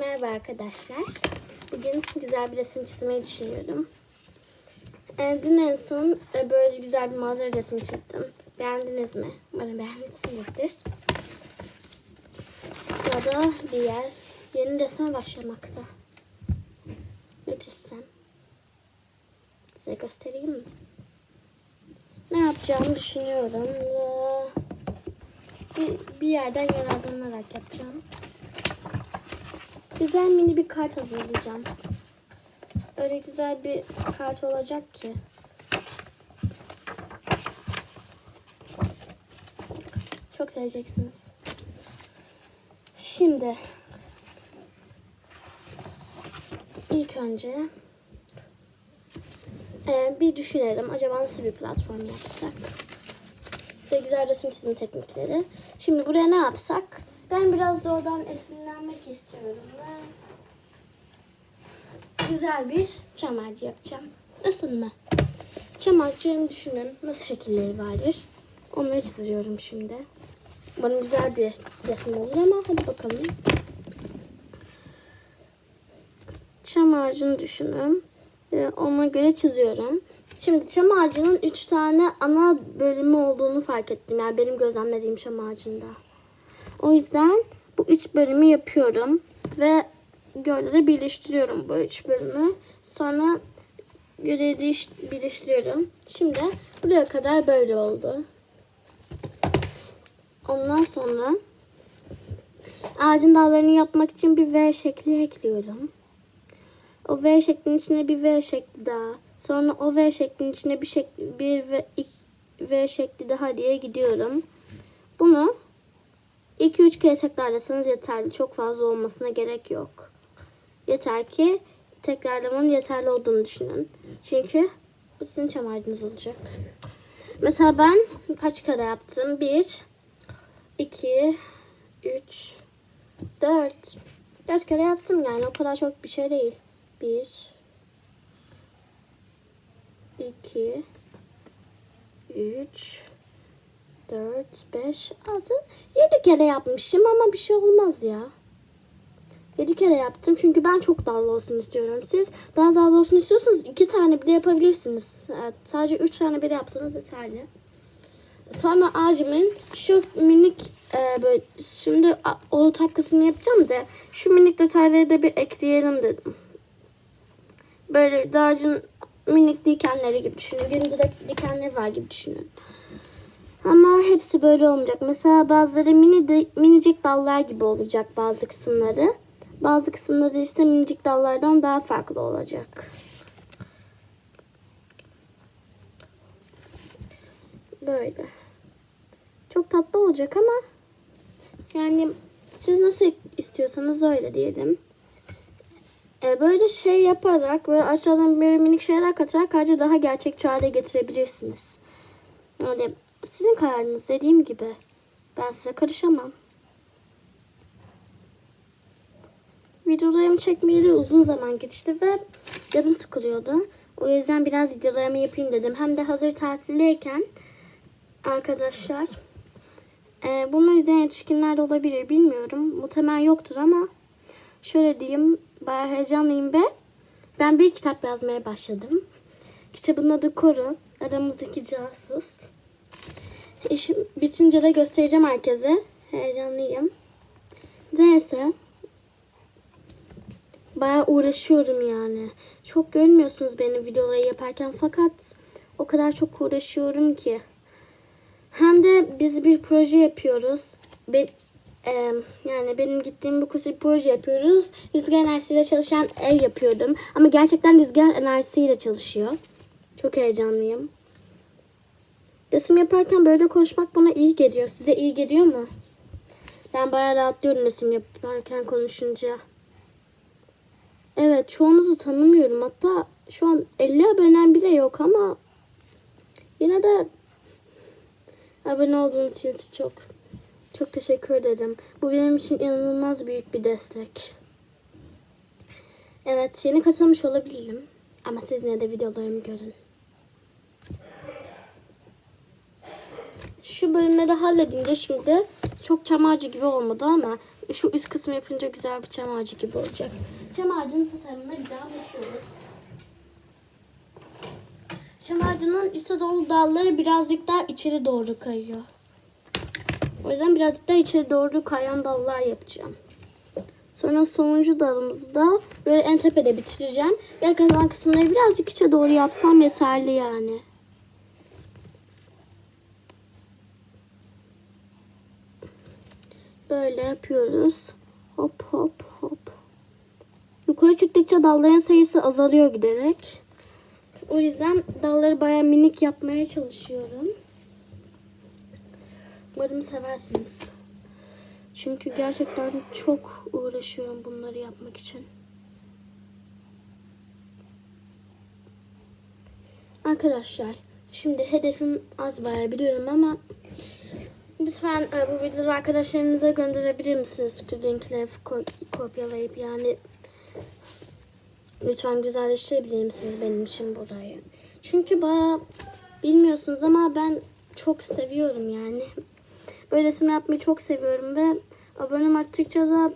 Merhaba arkadaşlar. Bugün güzel bir resim çizmeyi düşünüyorum. Ee, dün en son e, böyle güzel bir manzara resmi çizdim. Beğendiniz mi? Umarım beğenmişsinizdir. Sırada diğer yeni resme başlamakta. Ne çizsem? Size göstereyim mi? Ne yapacağımı düşünüyorum. Ee, Bir, bir yerden yararlanarak yapacağım. Güzel mini bir kart hazırlayacağım. Öyle güzel bir kart olacak ki. Çok seveceksiniz. Şimdi ilk önce e, bir düşünelim. Acaba nasıl bir platform yapsak? Size güzel resim çizim teknikleri. Şimdi buraya ne yapsak? Ben biraz da oradan esinlenmek istiyorum ve güzel bir çam ağacı yapacağım. Isınma. Çam ağacını düşünün. Nasıl şekilleri vardır? Onları çiziyorum şimdi. Bana güzel bir resim olur ama hadi bakalım. Çam ağacını düşünün. Ve ona göre çiziyorum. Şimdi çam ağacının üç tane ana bölümü olduğunu fark ettim. Yani benim gözlemlediğim çam ağacında. O yüzden bu üç bölümü yapıyorum. Ve gölleri birleştiriyorum bu üç bölümü. Sonra gölleri birleştiriyorum. Şimdi buraya kadar böyle oldu. Ondan sonra ağacın dallarını yapmak için bir V şekli ekliyorum. O V şeklinin içine bir V şekli daha. Sonra o V şeklinin içine bir şekli, bir V, v şekli daha diye gidiyorum. Bunu 2-3 kere tekrarlasanız yeterli. Çok fazla olmasına gerek yok. Yeter ki tekrarlamanın yeterli olduğunu düşünün. Çünkü bu sizin çam ağacınız olacak. Mesela ben kaç kere yaptım? 1, 2, 3, 4. 4 kere yaptım yani. O kadar çok bir şey değil. 1, 2, 3, 4, 5, 6, 7 kere yapmışım ama bir şey olmaz ya. 7 kere yaptım çünkü ben çok dallı olsun istiyorum. Siz daha dallı olsun istiyorsanız 2 tane bile yapabilirsiniz. Evet, sadece 3 tane bile yapsanız yeterli. Sonra ağacımın şu minik e, böyle şimdi o tap kısmını yapacağım da şu minik detayları da bir ekleyelim dedim. Böyle ağacın minik dikenleri gibi düşünün. Yeni dikenleri var gibi düşünün. Ama hepsi böyle olmayacak. Mesela bazıları mini de, minicik dallar gibi olacak bazı kısımları. Bazı kısımları ise minicik dallardan daha farklı olacak. Böyle. Çok tatlı olacak ama yani siz nasıl istiyorsanız öyle diyelim. Ee, böyle şey yaparak böyle aşağıdan böyle minik şeyler katarak ağacı daha gerçekçi hale getirebilirsiniz. Yani sizin kararınız dediğim gibi. Ben size karışamam. Videolarımı çekmeyeli uzun zaman geçti ve canım sıkılıyordu. O yüzden biraz videolarımı yapayım dedim. Hem de hazır tatildeyken arkadaşlar e, bunu izleyen yetişkinler de olabilir bilmiyorum. Muhtemelen yoktur ama şöyle diyeyim bayağı heyecanlıyım ve ben bir kitap yazmaya başladım. Kitabın adı Koru. Aramızdaki casus. İşim bitince de göstereceğim herkese. Heyecanlıyım. Neyse. Bayağı uğraşıyorum yani. Çok görmüyorsunuz benim videoları yaparken fakat o kadar çok uğraşıyorum ki. Hem de biz bir proje yapıyoruz. Ben, e, yani benim gittiğim bu kursa bir proje yapıyoruz. Rüzgar enerjisiyle çalışan ev yapıyordum. Ama gerçekten rüzgar enerjisiyle çalışıyor. Çok heyecanlıyım. Resim yaparken böyle konuşmak bana iyi geliyor. Size iyi geliyor mu? Ben bayağı rahatlıyorum resim yaparken konuşunca. Evet çoğunuzu tanımıyorum. Hatta şu an 50 abonem bile yok ama yine de abone olduğunuz için size çok çok teşekkür ederim. Bu benim için inanılmaz büyük bir destek. Evet yeni katılmış olabilirim. Ama siz yine de videolarımı görün. Şu bölümleri halledince şimdi Çok çam ağacı gibi olmadı ama şu üst kısmı yapınca güzel bir çam ağacı gibi olacak. Çam ağacının tasarımına daha bakıyoruz. Çam ağacının üstte doğru dalları birazcık daha içeri doğru kayıyor. O yüzden birazcık daha içeri doğru kayan dallar yapacağım. Sonra sonuncu dalımızı da böyle en tepede bitireceğim. Geri kalan kısımları birazcık içe doğru yapsam yeterli yani. Böyle yapıyoruz. Hop hop hop. Yukarı çıktıkça dalların sayısı azalıyor giderek. O yüzden dalları baya minik yapmaya çalışıyorum. Umarım seversiniz. Çünkü gerçekten çok uğraşıyorum bunları yapmak için. Arkadaşlar şimdi hedefim az bayağı biliyorum ama lütfen e, bu videoları arkadaşlarınıza gönderebilir misiniz? Linkleri ko- kopyalayıp yani lütfen güzelleştirebilir misiniz benim için burayı? Çünkü bayağı bilmiyorsunuz ama ben çok seviyorum yani. Böyle resim yapmayı çok seviyorum ve abonem arttıkça da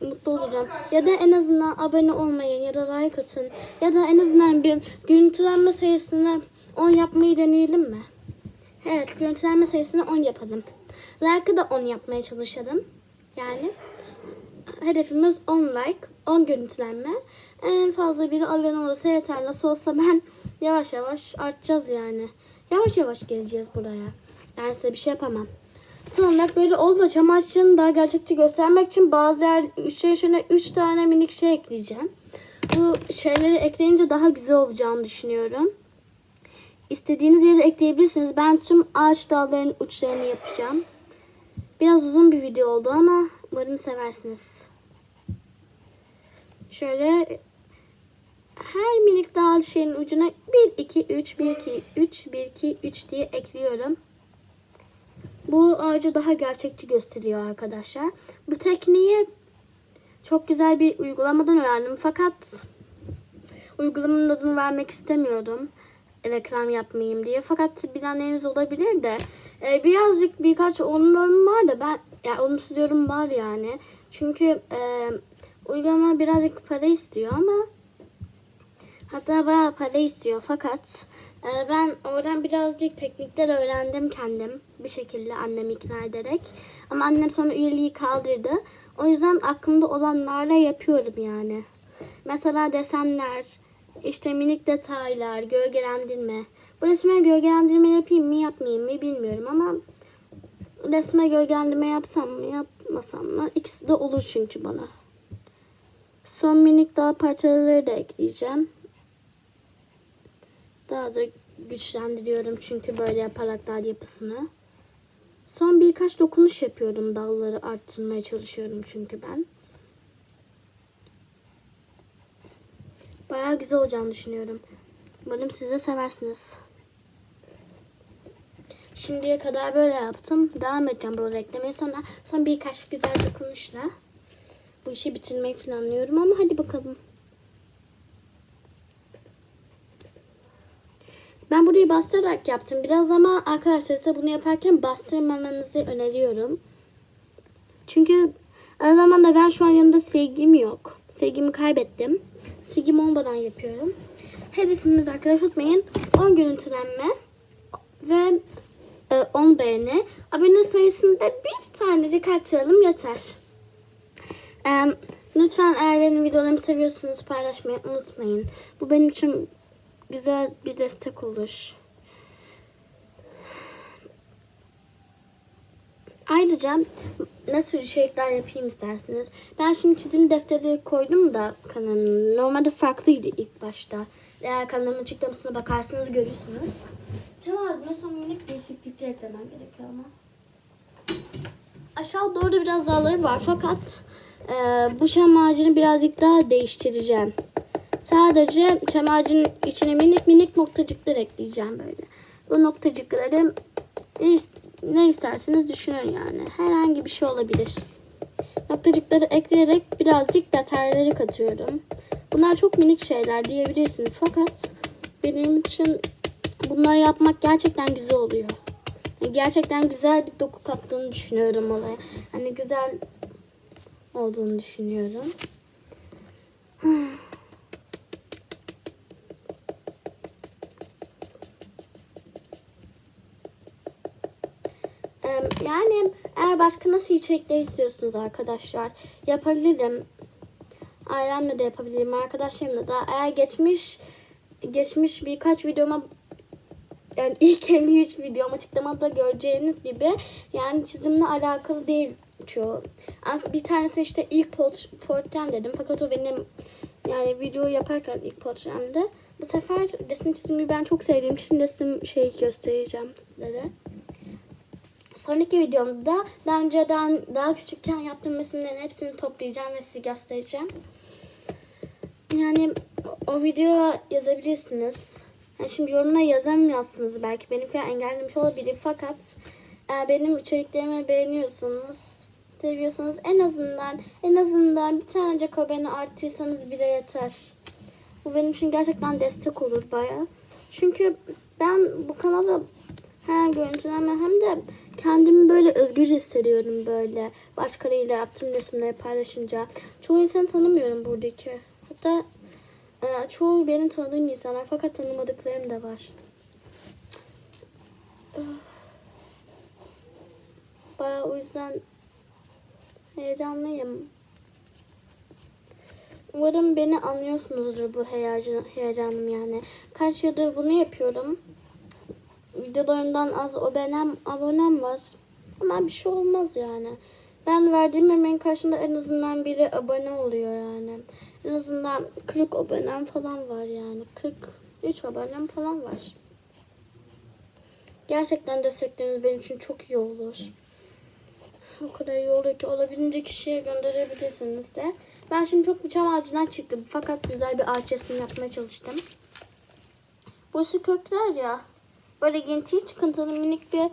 mutlu olurum. Ya da en azından abone olmayın ya da like atın. Ya da en azından bir görüntülenme sayısını 10 yapmayı deneyelim mi? Evet görüntülenme sayısını 10 yapalım. Like'ı da 10 yapmaya çalışalım. Yani hedefimiz 10 like, 10 görüntülenme. En fazla biri abone olursa yeter. Nasıl olsa ben yavaş yavaş artacağız yani. Yavaş yavaş geleceğiz buraya. Ben size bir şey yapamam. Son olarak böyle oldu çam ağaçlarını daha gerçekçi göstermek için bazı yer içerisine 3 tane minik şey ekleyeceğim. Bu şeyleri ekleyince daha güzel olacağını düşünüyorum. İstediğiniz yere ekleyebilirsiniz. Ben tüm ağaç dallarının uçlarını yapacağım. Biraz uzun bir video oldu ama umarım seversiniz. Şöyle her minik dal şeyin ucuna 1 2 3 1 2 3 1 2 3 diye ekliyorum. Bu ağacı daha gerçekçi gösteriyor arkadaşlar. Bu tekniği çok güzel bir uygulamadan öğrendim. Fakat uygulamanın adını vermek istemiyordum. Reklam yapmayayım diye. Fakat bilenleriniz olabilir de. e, birazcık birkaç olumlu var da ben yani olumsuz yorum var yani. Çünkü e, uygulama birazcık para istiyor ama Hatta bayağı para istiyor fakat e, ben oradan birazcık teknikler öğrendim kendim bir şekilde annemi ikna ederek. Ama annem sonra üyeliği kaldırdı. O yüzden aklımda olanlarla yapıyorum yani. Mesela desenler, işte minik detaylar, gölgelendirme. Bu resme gölgelendirme yapayım mı yapmayayım mı bilmiyorum ama resme gölgelendirme yapsam mı yapmasam mı ikisi de olur çünkü bana. Son minik daha parçaları da ekleyeceğim. Daha da güçlendiriyorum çünkü böyle yaparak dal yapısını. Son birkaç dokunuş yapıyorum. Dalları arttırmaya çalışıyorum çünkü ben. Bayağı güzel olacağını düşünüyorum. Umarım siz de seversiniz. Şimdiye kadar böyle yaptım. Devam edeceğim buraları eklemeye. Sonra son birkaç güzel dokunuşla bu işi bitirmeyi planlıyorum ama hadi bakalım. Ben burayı bastırarak yaptım biraz ama arkadaşlar size bunu yaparken bastırmamanızı öneriyorum. Çünkü aynı zamanda ben şu an yanımda silgim yok. Silgimi kaybettim. Silgim olmadan yapıyorum. Hedefimiz arkadaşlar unutmayın 10 görüntülenme ve e, 10 beğeni. Abone sayısında bir tanecik arttıralım yeter. E, lütfen eğer benim videolarımı seviyorsanız paylaşmayı unutmayın. Bu benim için güzel bir destek olur. Ayrıca nasıl içerikler yapayım isterseniz. Ben şimdi çizim defteri koydum da kanalımın. Normalde farklıydı ilk başta. Eğer kanalımın açıklamasına bakarsanız görürsünüz. Ağacına son minik değişiklikler eklemem gerekiyor ama. Aşağı doğru biraz dağları var fakat e, bu çam ağacını birazcık daha değiştireceğim. Sadece çam ağacının içine minik minik noktacıklar ekleyeceğim böyle. Bu noktacıkları ne, isterseniz düşünün yani. Herhangi bir şey olabilir. Noktacıkları ekleyerek birazcık detayları katıyorum. Bunlar çok minik şeyler diyebilirsiniz. Fakat benim için bunları yapmak gerçekten güzel oluyor. Gerçekten güzel bir doku kattığını düşünüyorum olaya. Hani güzel olduğunu düşünüyorum. Em, Yani eğer başka nasıl içerikler istiyorsunuz arkadaşlar yapabilirim. Ailemle de yapabilirim. Arkadaşlarımla da. Eğer geçmiş geçmiş birkaç videoma yani ilk 53 videom açıklamada göreceğiniz gibi yani çizimle alakalı değil çoğu. Aslında bir tanesi işte ilk port portrem dedim. Fakat o benim yani video yaparken ilk portremdi. Bu sefer resim çizimi ben çok sevdiğim için resim şey göstereceğim sizlere. Sonraki videomda daha önceden daha küçükken yaptığım resimlerin hepsini toplayacağım ve size göstereceğim. Yani o, video yazabilirsiniz. Yani şimdi yorumlara yazamıyorsunuz belki. Benimkiler engellemiş olabilir fakat eğer benim içeriklerimi beğeniyorsunuz, seviyorsanız en azından en azından bir tanecik abone artırsanız bile yeter. Bu benim için gerçekten destek olur baya. Çünkü ben bu kanala hem görüntülenme hem de kendimi böyle özgür hissediyorum böyle. Başkalarıyla yaptığım resimleri paylaşınca. Çoğu insanı tanımıyorum buradaki. Hatta e, çoğu benim tanıdığım insanlar fakat tanımadıklarım da var. Baya o yüzden heyecanlıyım. Umarım beni anlıyorsunuzdur bu heyecan, heyecanım yani. Kaç yıldır bunu yapıyorum. Videolarımdan az abonem, abonem var. Ama bir şey olmaz yani. Ben verdiğim emeğin karşında en azından biri abone oluyor yani. En azından 40 abonem falan var yani. 43 abonem falan var. Gerçekten destekleriniz benim için çok iyi olur. O kadar iyi olur ki olabildiğince kişiye gönderebilirsiniz de. Ben şimdi çok çam ağacından çıktım. Fakat güzel bir ağaç resmi yapmaya çalıştım. Burası kökler ya. Böyle girintili çıkıntılı minik bir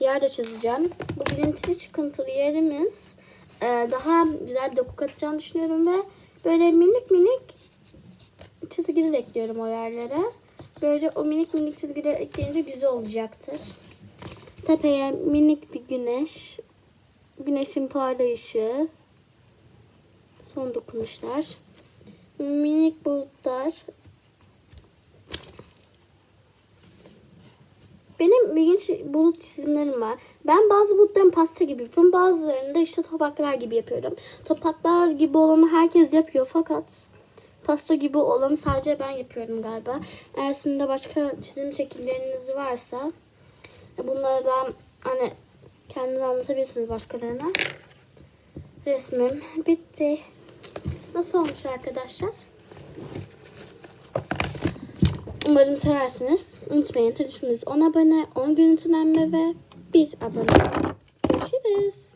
yerde çizeceğim. Bu girintili çıkıntılı yerimiz e, daha güzel bir doku katacağını düşünüyorum ve böyle minik minik çizgiler ekliyorum o yerlere. Böyle o minik minik çizgileri ekleyince güzel olacaktır. Tepeye minik bir güneş. Güneşin parlayışı. Son dokunuşlar. Minik bulutlar. Benim ilginç bulut çizimlerim var. Ben bazı bulutların pasta gibi yapıyorum. Bazılarını da işte topaklar gibi yapıyorum. Topaklar gibi olanı herkes yapıyor fakat pasta gibi olanı sadece ben yapıyorum galiba. Eğer sizin de başka çizim şekilleriniz varsa bunları da hani kendiniz anlatabilirsiniz başkalarına. Resmim bitti. Nasıl olmuş arkadaşlar? Umarım seversiniz. Unutmayın hedefimiz 10 abone, 10 görüntülenme ve 1 abone. Görüşürüz.